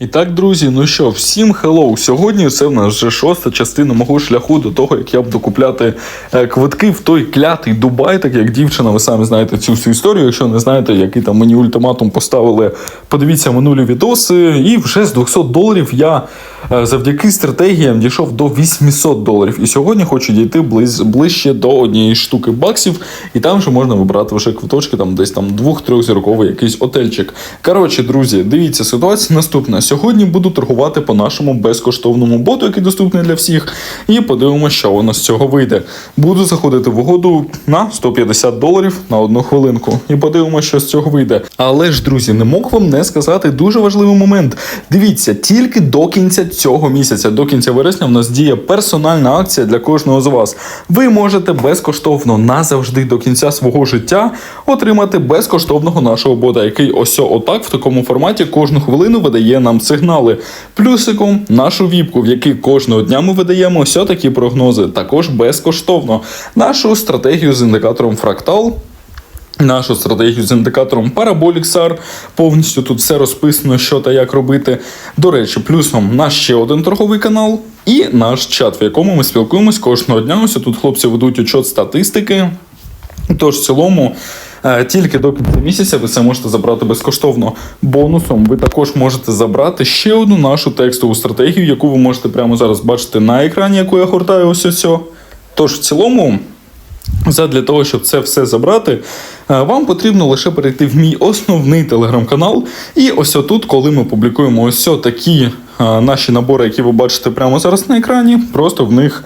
І так, друзі, ну що, всім хеллоу. Сьогодні це в нас вже шоста частина мого шляху до того, як я буду купляти е, квитки в той клятий Дубай, так як дівчина, ви самі знаєте цю всю історію. Якщо не знаєте, який там мені ультиматум поставили, подивіться минулі відоси. І вже з 200 доларів я е, завдяки стратегіям дійшов до 800 доларів. І сьогодні хочу дійти близ, ближче до однієї штуки баксів, і там вже можна вибрати вже квиточки, там десь там двох-трьох зірковий якийсь отельчик. Коротше, друзі, дивіться, ситуація наступна. Сьогодні буду торгувати по нашому безкоштовному боту, який доступний для всіх, і подивимося, що воно з цього вийде. Буду заходити в угоду на 150 доларів на одну хвилинку. І подивимося, що з цього вийде. Але ж, друзі, не мог вам не сказати дуже важливий момент. Дивіться, тільки до кінця цього місяця, до кінця вересня, в нас діє персональна акція для кожного з вас. Ви можете безкоштовно назавжди до кінця свого життя отримати безкоштовного нашого бота, який ось отак в такому форматі кожну хвилину видає нам сигнали. Плюсиком нашу віпку, в якій кожного дня ми видаємо ось такі прогнози, також безкоштовно. Нашу стратегію з індикатором фрактал. Нашу стратегію з індикатором SAR. Повністю тут все розписано, що та як робити. До речі, плюсом наш ще один торговий канал і наш чат, в якому ми спілкуємось кожного дня. Ось тут хлопці ведуть учет статистики. Тож, в цілому, е, тільки до кінця місяця ви це можете забрати безкоштовно. Бонусом ви також можете забрати ще одну нашу текстову стратегію, яку ви можете прямо зараз бачити на екрані, яку я гортаю ось ось. Тож, в цілому. Задля того, щоб це все забрати, е, вам потрібно лише перейти в мій основний телеграм-канал. І ось тут, коли ми публікуємо ось такі е, наші набори, які ви бачите прямо зараз на екрані, просто в них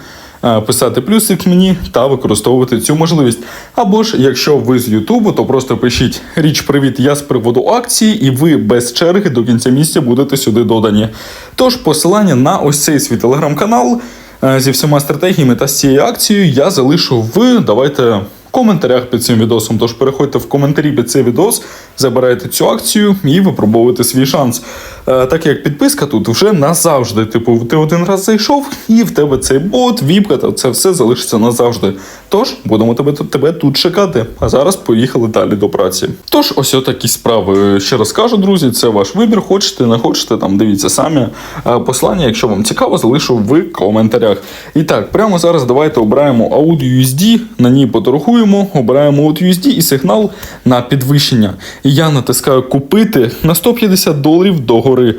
писати плюсик мені та використовувати цю можливість. Або ж, якщо ви з Ютубу, то просто пишіть річ привіт, я з приводу акції, і ви без черги до кінця місяця будете сюди додані. Тож посилання на ось цей свій телеграм-канал е, зі всіма стратегіями та з цією акцією я залишу в давайте. В коментарях під цим відосом, тож переходьте в коментарі під цей відос, забирайте цю акцію і випробовуйте свій шанс. Е, так як підписка тут вже назавжди. Типу, ти один раз зайшов, і в тебе цей бот, віпка, та це все залишиться назавжди. Тож будемо тебе, тебе тут чекати. А зараз поїхали далі до праці. Тож, ось такі справи. Ще раз кажу, друзі, це ваш вибір. Хочете, не хочете, там дивіться самі. Е, Послання, якщо вам цікаво, залишу в коментарях. І так, прямо зараз давайте обираємо Audio USD, на ній поторгуємо, обираємо Audio USD і сигнал на підвищення. Я натискаю купити на 150 доларів догори.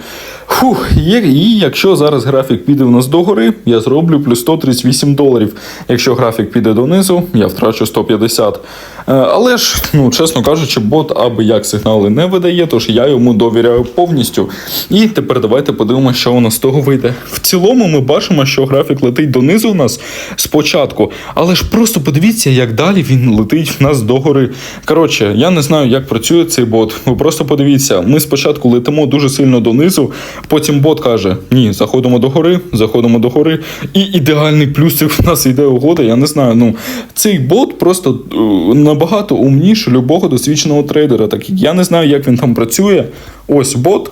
Фух, і якщо зараз графік піде в нас догори, я зроблю плюс 138 доларів. Якщо графік піде донизу, я втрачу 150. Е, Але ж, ну чесно кажучи, бот аби як сигнали не видає, тож я йому довіряю повністю. І тепер давайте подивимося, що у нас з того вийде. В цілому ми бачимо, що графік летить донизу у нас спочатку, але ж просто подивіться, як далі він летить в нас догори. Коротше, я не знаю, як працює цей бот. Ви просто подивіться, ми спочатку летимо дуже сильно донизу, потім бот каже: Ні, заходимо до гори, заходимо до гори, і ідеальний плюсик в нас йде угода. Я не знаю. Ну цей бот просто е, набагато умніше любого досвідченого трейдера. Так я не знаю, як він там працює. Ось бот.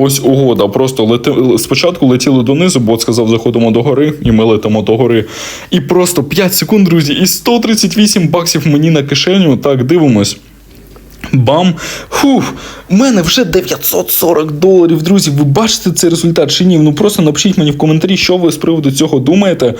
Ось угода. Просто лети... спочатку летіли донизу, бот сказав, заходимо до гори, і ми летимо до гори. І просто 5 секунд, друзі, і 138 баксів мені на кишеню. Так, дивимось. Бам! Фух, у мене вже 940 доларів, друзі. Ви бачите цей результат чи ні? Ну просто напишіть мені в коментарі, що ви з приводу цього думаєте.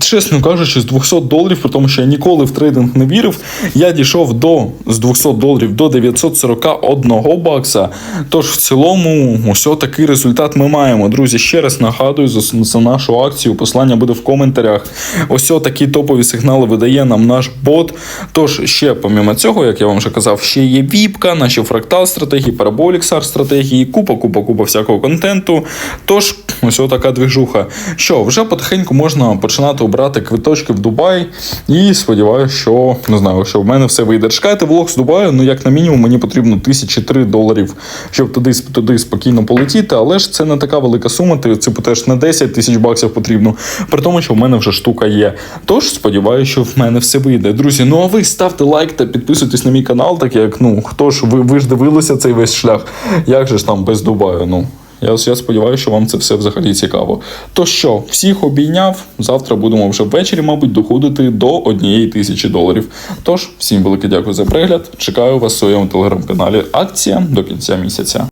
Чесно кажучи, з 200 доларів, при тому, що я ніколи в трейдинг не вірив, я дійшов до з 200 доларів до 941 бакса. Тож в цілому, ось такий результат ми маємо. Друзі, ще раз нагадую за, за нашу акцію. Послання буде в коментарях. Ось такі топові сигнали видає нам наш бот. Тож ще, помімо цього, як я вам вже казав, ще є віпка, наші фрактал стратегії, SAR стратегії, купа, купа, купа всякого контенту. Тож, ось така двіжуха. Що, вже потихеньку можна починати обрати квиточки в Дубай. І сподіваюся, що не знаю, що в мене все вийде. Чекайте влог з Дубаю, ну як на мінімум, мені потрібно 1003 доларів, щоб туди, туди спокійно полетіти. Але ж це не така велика сума, ти типу теж не 10 тисяч баксів потрібно. При тому, що в мене вже штука є. Тож сподіваюся, що в мене все вийде. Друзі, ну а ви ставте лайк та підписуйтесь на мій канал, так як хто ж ви, ви ж дивилися цей весь шлях. Як же ж там без Дубаю? Ну. Я, я сподіваюся, що вам це все взагалі цікаво. То що, всіх обійняв. Завтра будемо вже ввечері, мабуть, доходити до однієї тисячі доларів. Тож, всім велике дякую за перегляд. Чекаю вас в своєму телеграм-каналі Акція до кінця місяця.